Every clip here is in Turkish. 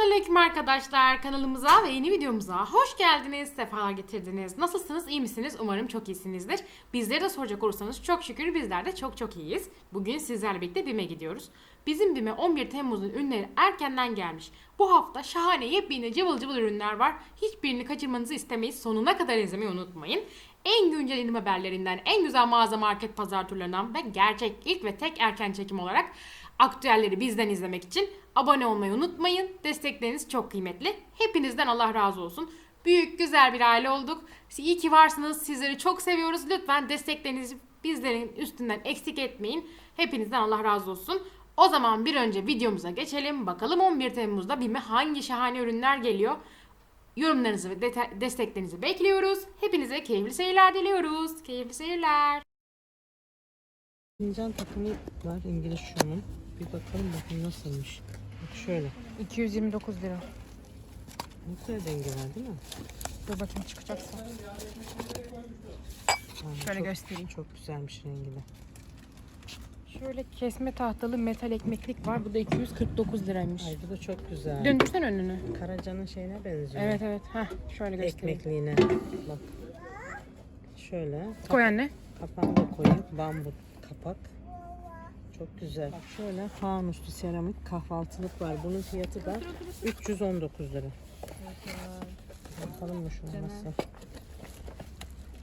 Selamünaleyküm arkadaşlar. Kanalımıza ve yeni videomuza hoş geldiniz. Sefalar getirdiniz. Nasılsınız? iyi misiniz? Umarım çok iyisinizdir. Bizleri de soracak olursanız çok şükür bizler de çok çok iyiyiz. Bugün sizlerle birlikte BİM'e gidiyoruz. Bizim BİM'e 11 Temmuz'un ürünleri erkenden gelmiş. Bu hafta şahane yepyeni cıvıl cıvıl ürünler var. Hiçbirini kaçırmanızı istemeyiz. Sonuna kadar izlemeyi unutmayın. En güncel indirim haberlerinden, en güzel mağaza market pazar turlarından ve gerçek ilk ve tek erken çekim olarak aktüelleri bizden izlemek için abone olmayı unutmayın. Destekleriniz çok kıymetli. Hepinizden Allah razı olsun. Büyük güzel bir aile olduk. İyi ki varsınız. Sizleri çok seviyoruz. Lütfen desteklerinizi bizlerin üstünden eksik etmeyin. Hepinizden Allah razı olsun. O zaman bir önce videomuza geçelim. Bakalım 11 Temmuz'da BİM'e hangi şahane ürünler geliyor? Yorumlarınızı ve desteklerinizi bekliyoruz. Hepinize keyifli seyirler diliyoruz. Keyifli seyirler. Fincan takımı var İngiliz şunun. Bir bakalım bakayım nasılmış. Bak şöyle. 229 lira. Ne güzel rengi var değil mi? Dur bakayım çıkacaksa. Aa, Şöyle çok, göstereyim. Çok güzelmiş rengi de. Şöyle kesme tahtalı metal ekmeklik var. Bu da 249 liraymış. Ay bu da çok güzel. Döndürsen önünü. Karacanın şeyine benziyor. Evet evet. Heh, şöyle göstereyim. Ekmekliğine. Bak. Şöyle. Koy anne. Kapağını da koyayım. Bambu kapak. Çok güzel. Bak şöyle fanuslu seramik kahvaltılık var. Bunun fiyatı da 319 lira. Bakalım mı şuna nasıl?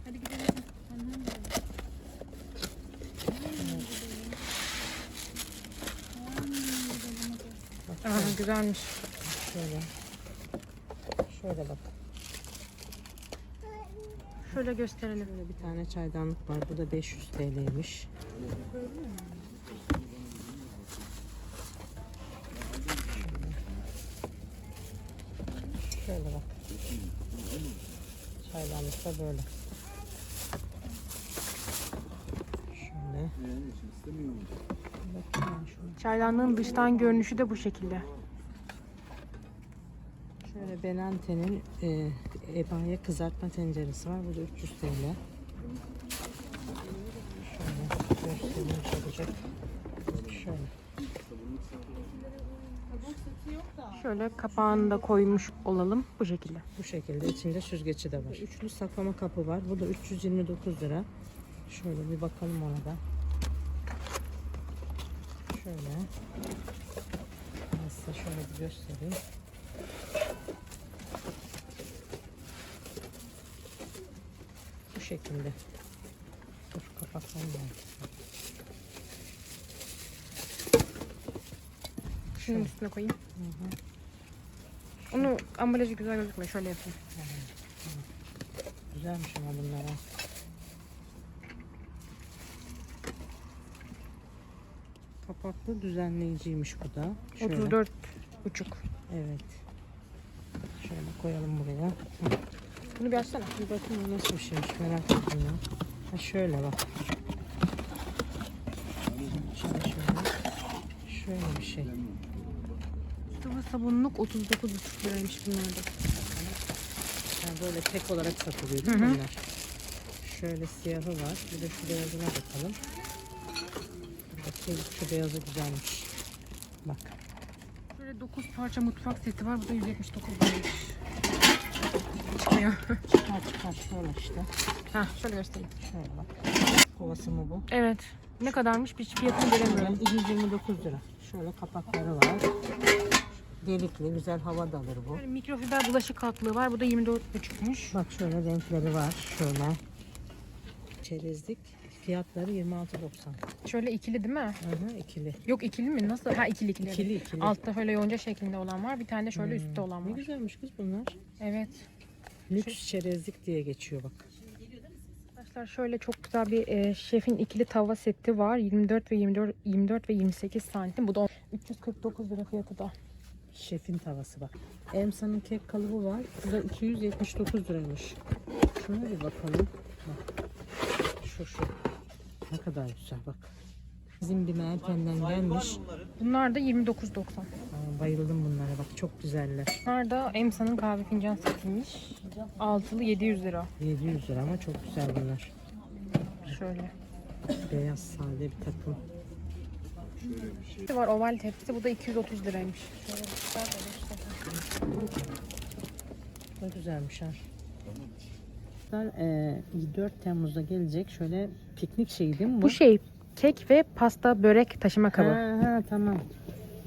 Hadi gidelim. Aa, güzelmiş. şöyle. Şöyle bak. Şöyle gösterelim. Böyle bir tane çaydanlık var. Bu da 500 TL'ymiş. Şöyle bak. Çaydanlık da böyle. Şöyle. Çaydanlığın dıştan görünüşü de bu şekilde. Şöyle Benante'nin e, ebaya kızartma tenceresi var. Bu da 300 TL. Şöyle göstereyim çabucak. Şöyle. Şöyle kapağını da koymuş olalım bu şekilde. Bu şekilde içinde süzgeci de var. Üçlü saklama kapı var. Bu da 329 lira. Şöyle bir bakalım ona da. Şöyle. Size şöyle bir göstereyim. Bu şekilde. Dur kapaklarını da Şunun üstüne koyayım. Onu ambalajı güzel gözükmüyor. Şöyle yapayım. Güzelmiş ama bunlar ha. Kapaklı düzenleyiciymiş bu da. Şöyle. 34 buçuk. Evet. Şöyle koyalım buraya. Bunu bir açsana. Bir bakayım nasıl bir şeymiş merak ettim ya. Ha şöyle bak. Şöyle şöyle. Şöyle bir şey. Sıvı sabunluk 39 buçuk liraymış bunlarda. Yani böyle tek olarak satılıyor değil mi bunlar? Şöyle siyahı var. Bir de şu beyazına bakalım. Bakayım şu beyazı güzelmiş. Bak. Şöyle 9 parça mutfak seti var. Bu da 179 liraymış. Çıkmıyor. Çıkar çıkar şöyle işte. ha şöyle göstereyim. Şöyle bak. Kovası mı bu? Evet. Ne kadarmış? Bir fiyatını göremiyorum. 129 lira. Şöyle kapakları var. Delikli güzel hava da alır bu. Böyle mikrofiber bulaşık altlığı var. Bu da 24 buçukmuş. Bak şöyle renkleri var. Şöyle. Çerezlik. Fiyatları 26.90. Şöyle ikili değil mi? Hı hı ikili. Yok ikili mi? Nasıl? Ha ikili ikili. İkili ikili. Altta şöyle yonca şeklinde olan var. Bir tane de şöyle üstte olan Ne var. güzelmiş kız bunlar. Evet. Lüks çerezlik diye geçiyor bak. Arkadaşlar şöyle çok güzel bir e, şefin ikili tava seti var. 24 ve 24 24 ve 28 santim. Bu da 349 lira fiyatı da. Şefin tavası bak. Emsa'nın kek kalıbı var. Bu da 279 liraymış. Şuna bir bakalım. Bak. Şu şu. Ne kadar güzel bak. Bizim bir erkenden gelmiş. Bunlar da 29.90. Aa, bayıldım bunlara bak çok güzeller. Bunlar da Emsa'nın kahve fincan setiymiş. Altılı 700 lira. 700 lira ama çok güzel bunlar. Şöyle. Beyaz sade bir takım. Bir var oval tepsi. Bu da 230 liraymış. Şöyle bir işte. Bu da güzelmiş ha. Ee, 4 Temmuz'da gelecek şöyle piknik şeyi değil mi bu? Bu şey kek ve pasta börek taşıma kabı. Ha, ha, tamam.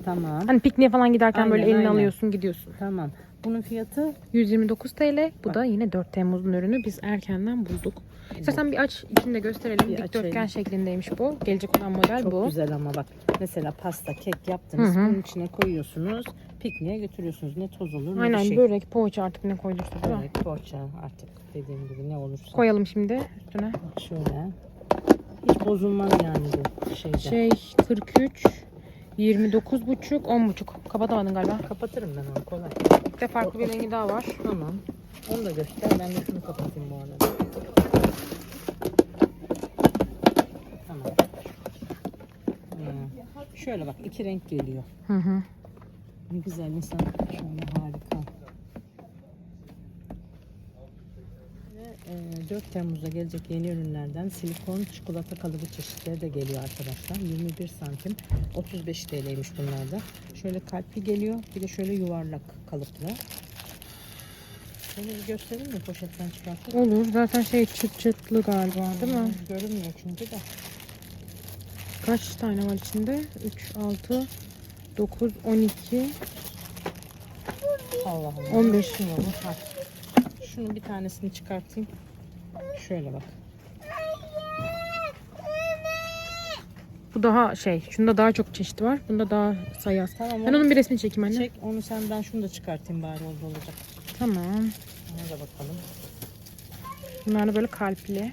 Tamam. Hani pikniğe falan giderken Aynen, böyle eline aynen. alıyorsun gidiyorsun. Tamam. Bunun fiyatı 129 TL. Bu Bak. da yine 4 Temmuz'un ürünü. Biz erkenden bulduk. İstersen bir aç içinde gösterelim. Bir Dikdörtgen açayım. şeklindeymiş bu. Gelecek olan model çok bu. güzel ama bak. Mesela pasta, kek yaptınız. Hı hı. Bunun içine koyuyorsunuz. Pikniğe götürüyorsunuz. Ne toz olur ne Aynen bir şey. börek, poğaça artık ne mi? Börek, poğaça artık dediğim gibi ne olursa. Koyalım şimdi üstüne. Şöyle. Hiç bozulmaz yani bu şeyde. Şey 43 29 buçuk 10 buçuk. Kapatamadın galiba. Kapatırım ben onu kolay. Bir de farklı bir rengi daha var. Tamam. Onu da göster. Ben de şunu kapatayım bu arada. Tamam. Hmm. Şöyle bak iki renk geliyor. Hı hı. Ne güzel insan. Şöyle harika. Ve, e, 4 Temmuz'da gelecek yeni ürünlerden silikon çikolata kalıbı çeşitleri de geliyor arkadaşlar. 21 santim. 35 TL'ymiş bunlar da. Şöyle kalpli geliyor. Bir de şöyle yuvarlak kalıplı. Şöyle bir göstereyim mi poşetten çıkartıp? Olur. Zaten şey çıt çıtlı galiba değil mi? Görünmüyor çünkü de. Kaç tane var içinde? 3, 6, 9, 12, Allah Allah. 15. Şunu, ha. Şunu bir tanesini çıkartayım. Şöyle bak. Bu daha şey. Şunda daha çok çeşit var. Bunda daha sayı az. Tamam. Ben onu onun bir resmini çekeyim anne. çek. Onu sen ben şunu da çıkartayım bari oldu olacak. Tamam. Ona da bakalım. Bunlar da böyle kalpli.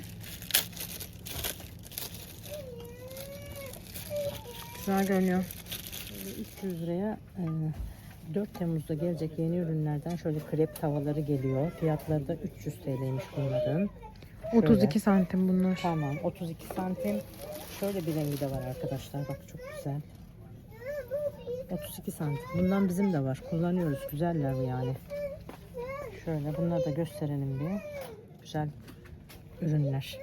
Güzel görünüyor. Böyle 300 liraya e, 4 Temmuz'da gelecek yeni ürünlerden şöyle krep tavaları geliyor. Fiyatları da 300 TL'ymiş bunların. 32 santim bunlar. Tamam 32 santim. Şöyle bir rengi de var arkadaşlar. Bak çok güzel. 32 santim. Bundan bizim de var. Kullanıyoruz. Güzeller yani. Şöyle bunları da gösterelim bir. Güzel ürünler.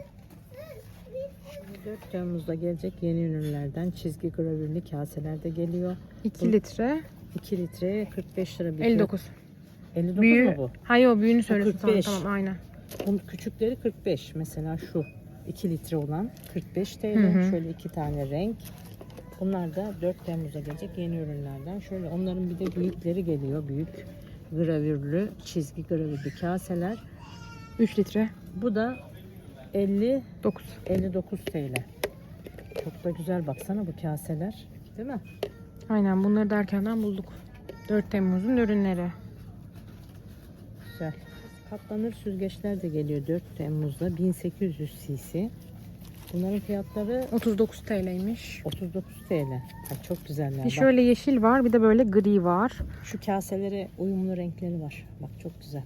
Şimdi 4 Temmuz'da gelecek yeni ürünlerden çizgi gravürlü kaseler de geliyor. 2 litre 2 litre 45 lira bir fiyat. 59. 59 Büyüğü, mu bu? hayır o büyüğünü söylüyorsun 45. tamam aynen. Bunun küçükleri 45. Mesela şu 2 litre olan 45 TL. Hı hı. Şöyle iki tane renk. Bunlar da 4 Temmuz'a gelecek yeni ürünlerden. Şöyle onların bir de büyükleri geliyor. Büyük gravürlü, çizgi gravürlü kaseler. 3 litre Bu da 50 9. 59 TL. Çok da güzel baksana bu kaseler. Değil mi? Aynen bunları da erkenden bulduk. 4 Temmuz'un ürünleri. Güzel. Katlanır süzgeçler de geliyor 4 Temmuz'da 1800 cc. Bunların fiyatları 39 TL'ymiş. 39 TL. Ha, çok güzeller. Bir şöyle yeşil var bir de böyle gri var. şu kaselere uyumlu renkleri var. Bak çok güzel.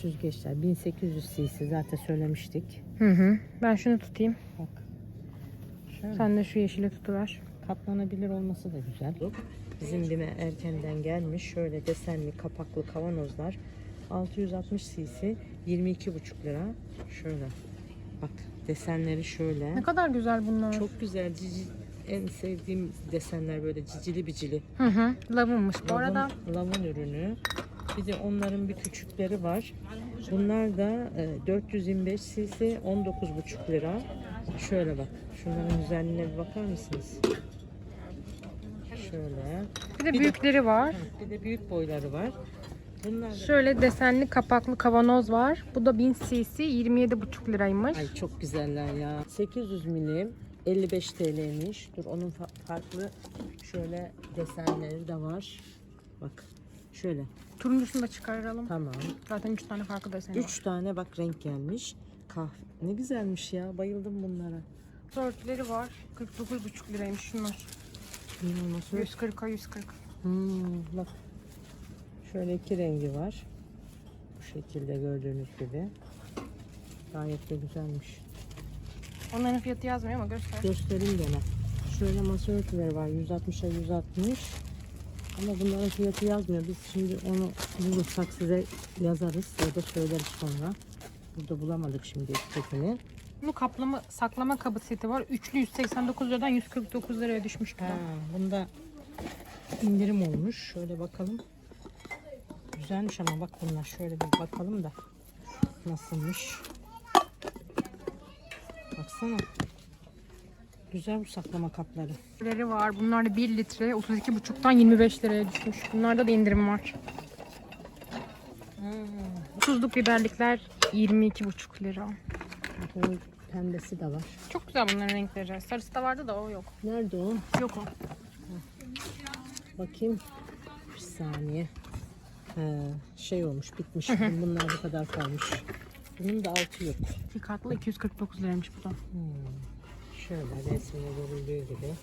Süzgeçler 1800 cc zaten söylemiştik. Hı hı. Ben şunu tutayım. Bak. Şöyle. Sen de şu yeşili tutuver. Katlanabilir olması da güzel. Bizim bime erkenden gelmiş şöyle desenli kapaklı kavanozlar 660 cc 22,5 lira. Şöyle bak desenleri şöyle. Ne kadar güzel bunlar. Çok güzel cici en sevdiğim desenler böyle cicili bicili. Hı hı. Lavınmış bu Lavın, arada. lavın ürünü. Bir de onların bir küçükleri var. Bunlar da e, 425 cc 19,5 lira. Şöyle bak. Şunların güzelliğine bir bakar mısınız? Şöyle. Bir de büyükleri var. Bir de büyük boyları var. Bunlar da... Şöyle desenli kapaklı kavanoz var. Bu da 1000 cc 27,5 liraymış. Ay çok güzeller ya. 800 milim 55 TL'ymiş. Dur onun fa- farklı şöyle desenleri de var. Bak şöyle Turuncusunu da çıkaralım. tamam. Zaten 3 tane farklı deseni 3 var. tane bak renk gelmiş. Kahve. Ne güzelmiş ya. Bayıldım bunlara. Örtüleri var. 49,5 liraymış şunlar. İnanılmaz. 140'a 140. Hmm, bak. Şöyle iki rengi var. Bu şekilde gördüğünüz gibi. Gayet de güzelmiş. Onların fiyatı yazmıyor ama göster. Göstereyim gene. Şöyle masa örtüleri var. 160'a 160. Ama bunların fiyatı yazmıyor. Biz şimdi onu bulursak size yazarız ya da söyleriz sonra. Burada bulamadık şimdi etiketini. Bunun kaplama saklama kabı seti var. Üçlü 189 liradan 149 liraya düşmüş bu da. Ha, bunda indirim olmuş. Şöyle bakalım. Güzelmiş ama bak bunlar. Şöyle bir bakalım da nasılmış. Baksana. Güzel bu saklama kapları. Leri var. Bunlar da 1 litre 32,5'tan 25 liraya düşmüş. Bunlarda da indirim var. Tuzluk biberlikler 22,5 lira. Bu pembesi de var. Çok güzel bunların renkleri. Sarısı da vardı da o yok. Nerede o? Yok o. Bakayım. Bir saniye. He, şey olmuş bitmiş. Bunlar bu kadar kalmış. Bunun da altı yok. İki katlı 249 liraymış bu da. Hmm. Şöyle resmine görüldüğü gibi.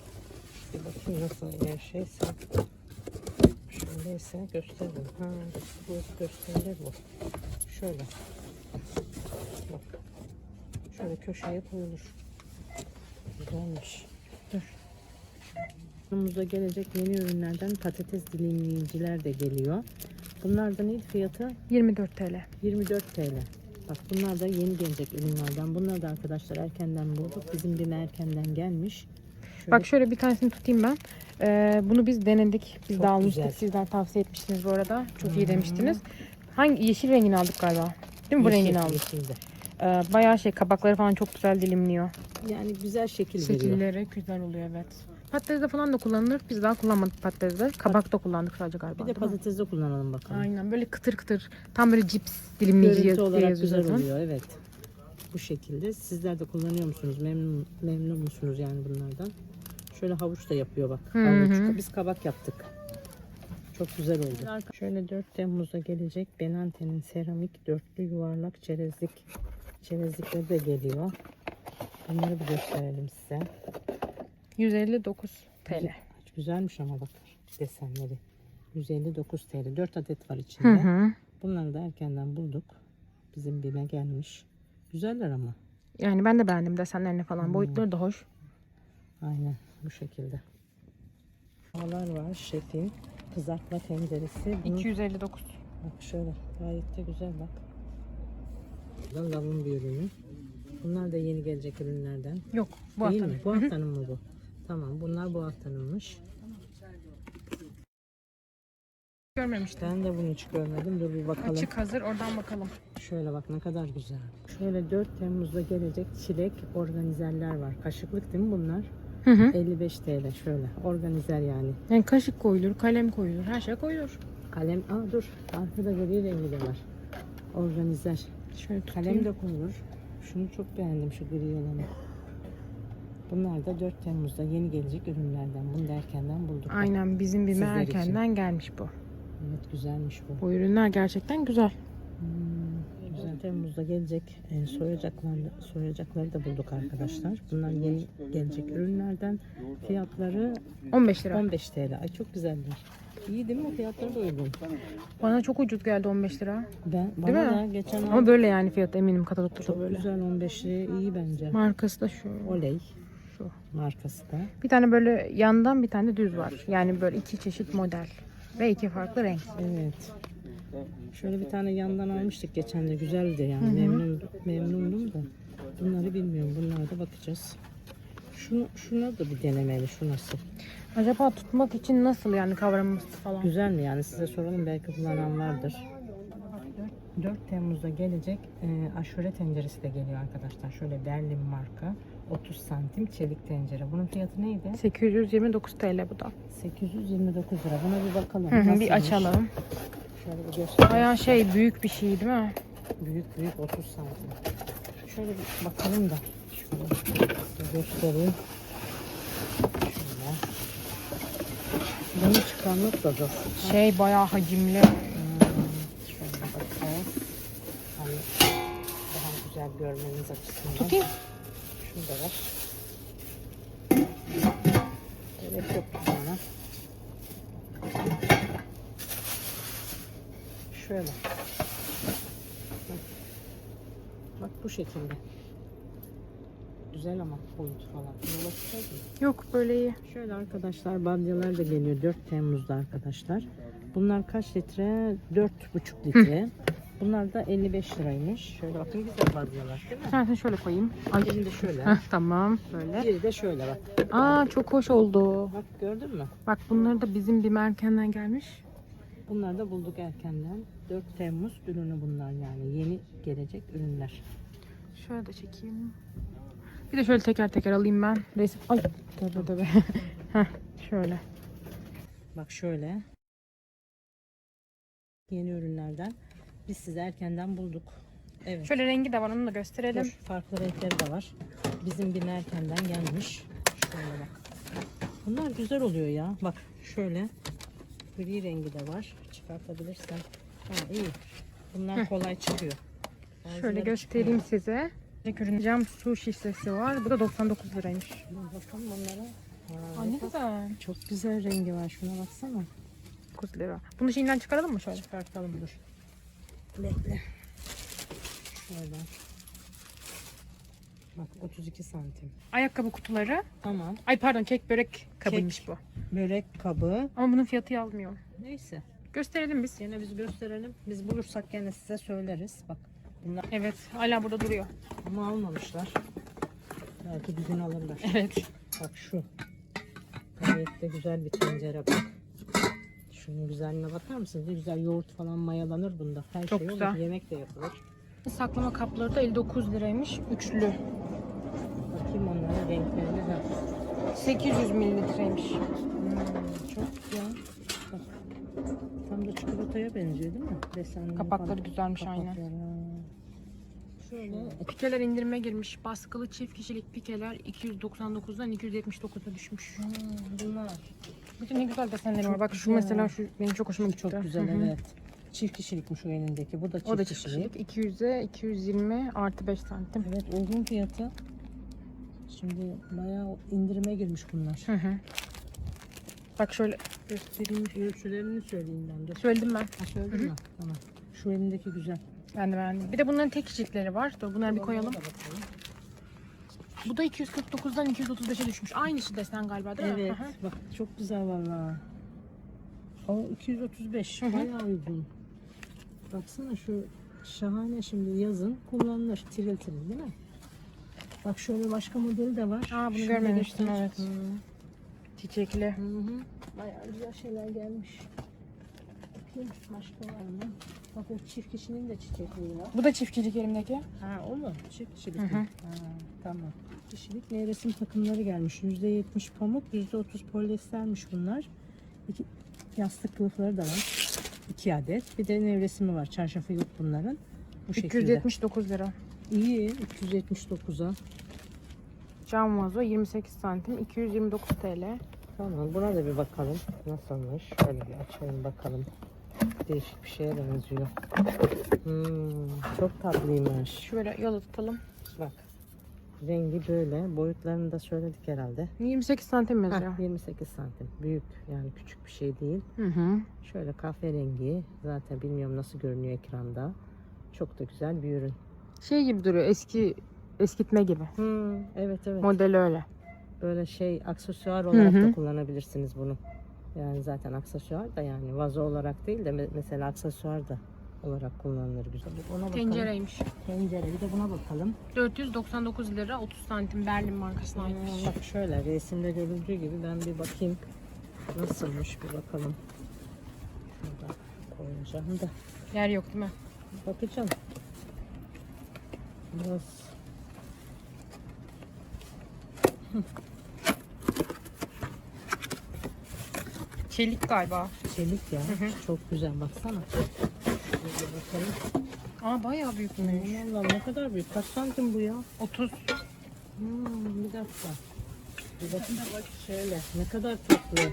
Bir bakayım nasıl eğer şeyse. Şöyleyse gösteririm. Ha, bu gösterilir bu. Şöyle. Bak. Şöyle köşeye koyulur. Güzelmiş. Dur. Yanımıza gelecek yeni ürünlerden patates dilimleyiciler de geliyor. Bunlar da neydi fiyatı? 24 TL. 24 TL. Bak bunlar da yeni gelecek ürünlerden. Bunlar da arkadaşlar erkenden bulduk. Bizim bir erkenden gelmiş. Şöyle Bak şöyle bir tanesini tutayım ben. Ee, bunu biz denedik. Biz Çok de almıştık. güzel. Sizler tavsiye etmiştiniz bu arada. Çok iyi demiştiniz. Hangi yeşil rengini aldık galiba? Değil mi? Bu yeşil, rengini aldık. yeşilde. Ee, bayağı şey kabakları falan çok güzel dilimliyor. Yani güzel şekil veriyor. Şekilleri güzel oluyor evet. Patatesde falan da kullanılır. Biz daha kullanmadık patatesde. Kabakta kullandık sadece galiba. Bir de değil mi? patatesde kullanalım bakalım. Aynen böyle kıtır kıtır. Tam böyle cips dilimleyici Görüntü diye olarak yazıyor güzel zaten. oluyor evet. Bu şekilde. Sizler de kullanıyor musunuz? Memnun, memnun musunuz yani bunlardan? Şöyle havuç da yapıyor bak. Hı Havuç. Biz kabak yaptık. Çok güzel oldu. Şöyle 4 Temmuz'da gelecek Benante'nin seramik dörtlü yuvarlak çerezlik çerezlikleri de geliyor. Bunları bir gösterelim size. 159 TL. Güzelmiş ama bak desenleri. 159 TL. 4 adet var Hı içinde. hı. Bunları da erkenden bulduk. Bizim bime gelmiş. Güzeller ama. Yani ben de beğendim desenlerini falan. Hmm. Boyutları da hoş. Aynen bu şekilde. Havalar var. Şefin kızartma tenceresi. Bunun, 259. bak şöyle gayet de güzel bak. Bu da lavın bir ürünü. Bunlar da yeni gelecek ürünlerden. Yok bu Değil haftanın. mi? Bu haftanın mı bu? Tamam bunlar bu haftanınmış. Görmemiştim. Ben de bunu hiç görmedim. Dur bir bakalım. Açık hazır oradan bakalım. Şöyle bak ne kadar güzel. Şöyle 4 Temmuz'da gelecek çilek organizerler var. Kaşıklık değil mi bunlar? Hı hı. 55 TL şöyle. Organizer yani. Yani kaşık koyulur, kalem koyulur, her şey koyulur. Kalem, aa dur. Arkada gri rengi de var. Organizer. Şöyle Kalem tutayım. de konulur. Şunu çok beğendim şu gri olanı. Bunlar da 4 Temmuz'da yeni gelecek ürünlerden. Bunu da erkenden bulduk. Aynen bizim bime Sizler için. erkenden gelmiş bu. Evet güzelmiş bu. Bu ürünler gerçekten güzel. Hmm, güzel. Temmuz'da gelecek e, soyacakları, soyacakları da bulduk arkadaşlar. Bunlar yeni gelecek ürünlerden. Fiyatları 15 lira. 15 TL. Ay çok güzeller. İyi değil mi? Fiyatları da uygun. Bana çok ucuz geldi 15 lira. Ben, bana mi? da geçen Ama böyle yani fiyat eminim katalogda da böyle. güzel 15 liraya iyi bence. Markası da şu. Oley Şu. markası da. Bir tane böyle yandan bir tane de düz var. Yani böyle iki çeşit model. Ve iki farklı renk. Evet. Şöyle bir tane yandan almıştık geçen de güzeldi yani memnun memnundum da. Bunları bilmiyorum. Bunlara da bakacağız. Şunu, şuna da bir denemeli. Şu nasıl? Acaba tutmak için nasıl yani kavramımız falan? Güzel mi yani? Size soralım belki kullanan vardır. 4 Temmuz'da gelecek e, aşure tenceresi de geliyor arkadaşlar. Şöyle Berlin marka 30 santim çelik tencere. Bunun fiyatı neydi? 829 TL bu da. 829 lira. Buna bir bakalım. Hı hı, bir açalım. Şöyle bir göster. Bayağı şey büyük bir şey değil mi? Büyük büyük 30 santim. Şöyle bir bakalım da. Şöyle göstereyim. Şöyle. Bunu çıkarmak da zor. Şey bayağı hacimli. Hmm, şöyle bakalım. Hani daha güzel görmeniz açısından. Tutayım. Şunu da ver. Gerek yok bana. Şöyle. Bak. Bak bu şekilde. Güzel ama boyut falan. Mı? Yok böyle iyi. Şöyle arkadaşlar badyalar da geliyor 4 Temmuz'da arkadaşlar. Bunlar kaç litre? 4,5 litre. Bunlar da 55 liraymış. Şöyle bakın güzel vaziyeler değil mi? Tanesini şöyle koyayım. Ay. Biri de şöyle. Heh, tamam böyle. Biri de şöyle bak. Aa çok hoş oldu. Bak gördün mü? Bak bunları da bizim bir merkenden gelmiş. Bunlar da bulduk erkenden. 4 Temmuz ürünü bunlar yani. Yeni gelecek ürünler. Şöyle de çekeyim. Bir de şöyle teker teker alayım ben. Resim. Ay tövbe tövbe. Heh, şöyle. Bak şöyle. Yeni ürünlerden. Biz size erkenden bulduk. Evet. Şöyle rengi de var onu da gösterelim. Dur, farklı renkleri de var. Bizim bir erkenden gelmiş. Şöyle bak. Bunlar güzel oluyor ya. Bak şöyle. Gri rengi de var. Çıkartabilirsen. Ha iyi. Bunlar kolay çıkıyor. Şöyle Bazıları göstereyim size. İlk ürün cam su şişesi var. Bu da 99 liraymış. bakalım onlara. Ha, Ay ne güzel. Çok güzel rengi var. Şuna baksana. 9 lira. Bunu şimdiden çıkaralım mı şöyle? Çıkartalım dur. Bekle. Şöyle. Bak 32 santim. Ayakkabı kutuları. Tamam. Ay pardon kek börek kabıymış bu. Börek kabı. Ama bunun fiyatı yazmıyor. Neyse. Gösterelim biz. Yine biz gösterelim. Biz bulursak gene size söyleriz. Bak bunlar Evet hala burada duruyor. ama almamışlar. Belki bir gün alırlar. Evet. Bak şu. Gayet de güzel bir tencere bak. Şunun güzelliğine bakar mısınız? Ne güzel yoğurt falan mayalanır bunda. Her Çok şey güzel. olur. Yemek de yapılır. Saklama kapları da 59 liraymış. Üçlü. Bakayım onlara renklerine. Ha. 800 mililitreymiş. Hmm, çok güzel. Bak. Tam da çikolataya benziyor değil mi? Desenli Kapakları falan. güzelmiş aynen. Şöyle Pikeler indirime girmiş. Baskılı çift kişilik pikeler 299'dan 279'a düşmüş. Ha, bunlar. De ne güzel desenleri var. Bak şu mesela şu benim çok hoşuma gitti. Çok güzel evet. Çift kişilikmiş o elindeki. Bu da çift O da çift kişilik. kişilik. 200'e 220 artı 5 santim. Evet uygun fiyatı. Şimdi bayağı indirime girmiş bunlar. Hı hı. Bak şöyle göstereyim. Ölçülerini söyleyeyim ben de. Söyledim ben. Ha, söyledin mi? Tamam. Şu elindeki güzel. Ben de beğendim. Bir de bunların tek kişilikleri var. Dur bunları bir koyalım. Da bakalım. Bu da 249'dan 235'e düşmüş. Aynı şu desen galiba değil mi? Evet. Bak çok güzel valla. O 235. Hı hı. Bayağı uygun. Baksana şu şahane şimdi yazın kullanılır. Tiril tiril değil mi? Bak şöyle başka modeli de var. Aa, bunu Şunu görmemiştim, evet. Hı. Çiçekli. Hı hı. Bayağı güzel şeyler gelmiş. Başka var mı? Bak o çift kişinin de çiçekliği var. Bu da çiftçilik elimdeki. Ha o mu? Çift kişilik Hı hı. Ha, tamam. Kişilik nevresim takımları gelmiş. %70 pamuk, %30 polyestermiş bunlar. İki, yastık kılıfları da var. 2 adet. Bir de nevresimi var. Çarşafı yok bunların. Bu şekilde. 279 lira. İyi. 379'a. Cam vazo 28 santim 229 TL. Tamam buna da bir bakalım. Nasılmış? Şöyle bir açalım bakalım. Değişik bir şeye benziyor. Hmm, çok tatlıymış. Şöyle yola tutalım. Bak. Rengi böyle. Boyutlarını da söyledik herhalde. 28 santim yazıyor. Heh, 28 santim. Büyük yani küçük bir şey değil. Hı hı. Şöyle kahverengi. Zaten bilmiyorum nasıl görünüyor ekranda. Çok da güzel bir ürün. Şey gibi duruyor eski eskitme gibi. Hmm, evet evet. Modeli öyle. Böyle şey aksesuar olarak hı. da kullanabilirsiniz bunu. Yani zaten aksesuar da yani vazo olarak değil de me- mesela aksesuar da olarak kullanılır güzel. Ona bakalım. Tencereymiş. Tencere. Bir de buna bakalım. 499 lira 30 santim Berlin markasına aitmiş. Hmm, bak şöyle resimde görüldüğü gibi ben bir bakayım. Nasılmış bir bakalım. Şurada koyacağım da. Yer yok değil mi? Bakacağım. Biraz Çelik galiba. çelik ya. Çok güzel baksana. Şöyle bakalım. Aa bayağı büyükmüş. Allah ne kadar büyük. Kaç santim bu ya? 30. Hmm, bir dakika. Bir dakika bak şöyle. Ne kadar tatlı.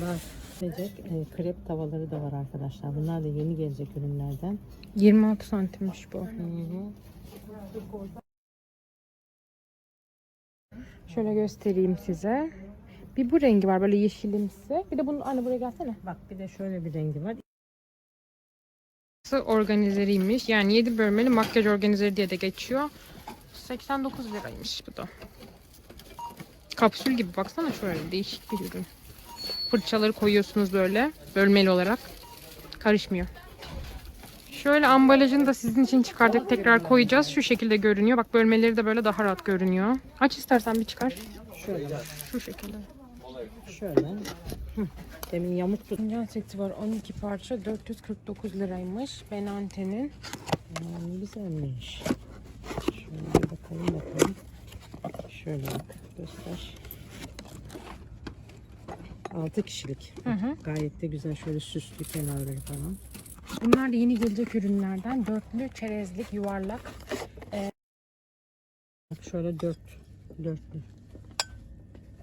Bak. Gelecek, e, krep tavaları da var arkadaşlar. Bunlar da yeni gelecek ürünlerden. 26 santimmiş bu. Hı hı. Şöyle göstereyim size. Bir bu rengi var böyle yeşilimsi. Bir de bunun anne buraya gelsene. Bak bir de şöyle bir rengi var. organizeriymiş. Yani 7 bölmeli makyaj organizeri diye de geçiyor. 89 liraymış bu da. Kapsül gibi baksana şöyle değişik bir ürün. Fırçaları koyuyorsunuz böyle bölmeli olarak. Karışmıyor. Şöyle ambalajını da sizin için çıkardık. Tekrar koyacağız. Şu şekilde görünüyor. Bak bölmeleri de böyle daha rahat görünüyor. Aç istersen bir çıkar. Şöyle. Şu şekilde. Şöyle. Demin yamuk tut. Fincan seti var. 12 parça. 449 liraymış. Benante'nin. Hmm, güzelmiş. Şöyle bir bakalım bakalım. Şöyle bak göster. 6 kişilik. Hı hı. Gayet de güzel şöyle süslü kenarları falan. Bunlar da yeni gelecek ürünlerden. Dörtlü, çerezlik, yuvarlak. Bak şöyle dört. Dörtlü.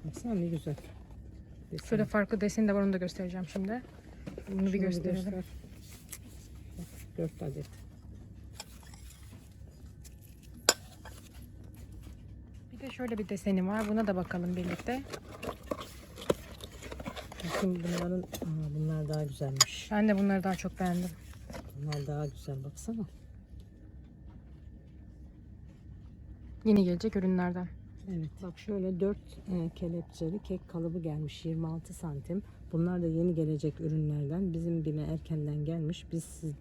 Baksana ne güzel. Desen. Şöyle farklı deseni de var onu da göstereceğim şimdi. Bunu bir Şunu gösterelim. göster. Bak, Dört adet. Bir de şöyle bir deseni var. Buna da bakalım birlikte. Bakın bunların Aa, bunlar daha güzelmiş. Ben de bunları daha çok beğendim. Bunlar daha güzel baksana. Yeni gelecek ürünlerden. Evet. Bak şöyle 4 kelepçeli kek kalıbı gelmiş 26 santim. Bunlar da yeni gelecek ürünlerden. Bizim bime erkenden gelmiş. Biz siz,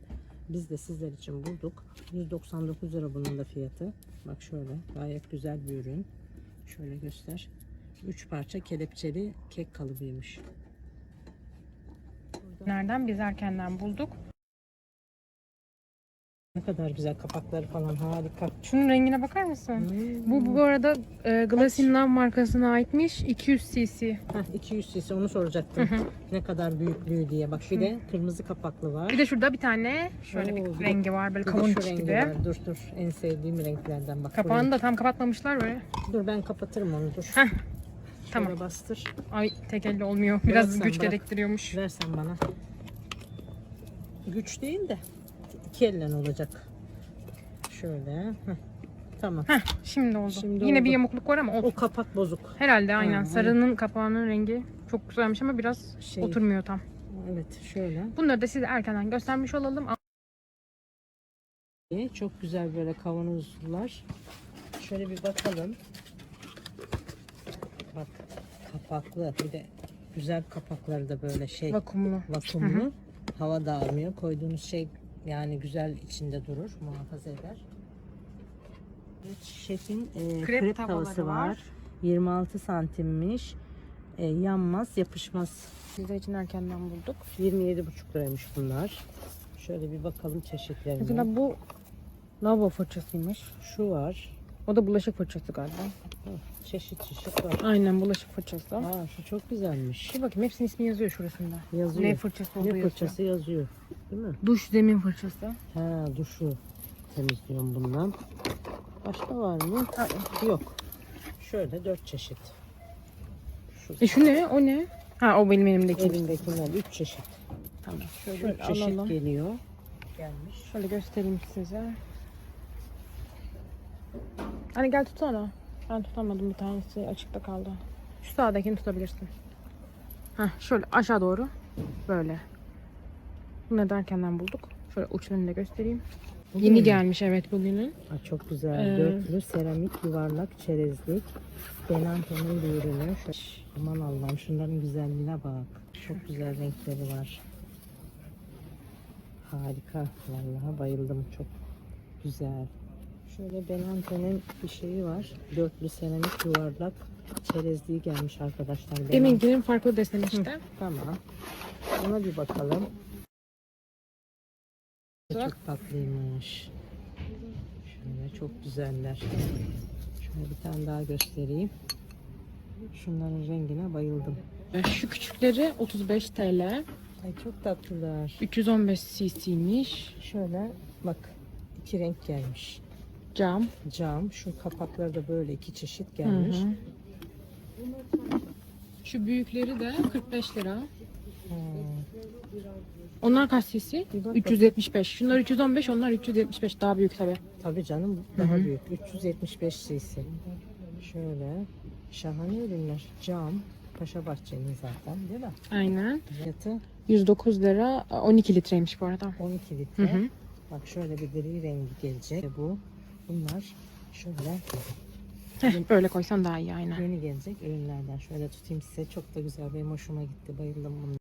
biz de sizler için bulduk. 199 lira bunun da fiyatı. Bak şöyle gayet güzel bir ürün. Şöyle göster. 3 parça kelepçeli kek kalıbıymış. Nereden? Biz erkenden bulduk. Ne kadar güzel kapakları falan harika. Şunun rengine bakar mısın? Hmm. Bu bu arada e, Glassin Love markasına aitmiş. 200 cc. Heh, 200 cc onu soracaktım. Ne kadar büyüklüğü diye. Bak bir de kırmızı kapaklı var. Bir de şurada bir tane şöyle Oo, bir rengi var. Böyle kavun rengi gibi. var. Dur dur. En sevdiğim renklerden bak. Kapağını da tam kapatmamışlar böyle. Dur ben kapatırım onu dur. Heh, Şöyle tamam. bastır. Ay tek elle olmuyor. Biraz Bırak sen, güç bırak. gerektiriyormuş. Versen bana. Güç değil de iki elle olacak. Şöyle. Heh. Tamam. Heh, şimdi oldu. Şimdi Yine oldu. bir yamukluk var ama o O kapak bozuk. herhalde aynen. Ha, Sarının kapağının rengi çok güzelmiş ama biraz Şey. oturmuyor tam. Evet şöyle. Bunları da size erkenden göstermiş olalım. Çok güzel böyle kavanozlar. Şöyle bir bakalım. Bak kapaklı. Bir de güzel kapakları da böyle şey. Vakumlu. vakumlu. Hava dağılmıyor. Koyduğunuz şey yani güzel içinde durur, muhafaza eder. Evet, şefin e, Krep krep, tavası var. var. 26 santimmiş. E, yanmaz, yapışmaz. Sizler için erkenden bulduk. 27,5 liraymış bunlar. Şöyle bir bakalım çeşitlerine. Mesela bu lavabo fırçasıymış. Şu var. O da bulaşık fırçası galiba. Çeşit çeşit var. Aynen bulaşık fırçası. Aa, şu çok güzelmiş. Bir bakayım hepsinin ismi yazıyor şurasında. Yazıyor. Ne fırçası olduğu Ne fırçası yazıyor. Değil mi? Duş zemin fırçası. Ha, duşu temizliyorum bundan. Başka var mı? Yok. Şöyle dört çeşit. Şu E şu ne? O ne? Ha o benim elimdeki. elindekiler üç çeşit. Tamam. Şöyle, Şöyle üç çeşit alalım. geliyor. Gelmiş. Şöyle göstereyim size. Hani gel tutsana. Ben tutamadım bir tanesi açıkta kaldı. Şu sağdakini tutabilirsin. Heh, şöyle aşağı doğru. Böyle. Bunu da erkenden bulduk. Şöyle uçlarını da göstereyim. Bugün Yeni mü? gelmiş evet bugünün. Ha, çok güzel. Ee, Dörtlü seramik yuvarlak çerezlik. Benanto'nun bir ürünü. Aman Allah'ım şunların güzelliğine bak. Çok güzel renkleri var. Harika. Vallahi bayıldım. Çok güzel. Şöyle Benanto'nun bir şeyi var. Dörtlü seramik yuvarlak çerezliği gelmiş arkadaşlar. Benanto. Deminkinin farklı deseni işte. Tamam. Ona bir bakalım. Bak. Çok tatlıymış. Şöyle çok güzeller. Şöyle bir tane daha göstereyim. Şunların rengine bayıldım. Şu küçükleri 35 TL. Ay çok tatlılar. 315 cc'miş. Şöyle bak iki renk gelmiş. Cam. Cam. Şu kapakları da böyle iki çeşit Hı gelmiş. hı. Şu büyükleri de 45 lira. Hmm. Onlar kaç cc? Bir bak 375. Şunlar 315, onlar 375. Daha büyük tabi. Tabii canım daha büyük. 375 cc. Şöyle şahane ürünler. Cam. Paşa Bahçe'nin zaten değil mi? Aynen. Fiyatı 109 lira. 12 litreymiş bu arada. 12 Hı litre. hı. Bak şöyle bir gri rengi gelecek. Bu. Bunlar şöyle Heh, böyle koysan daha iyi aynen. yeni gelecek ürünlerden. Şöyle tutayım size. Çok da güzel. Benim hoşuma gitti. Bayıldım bunlara.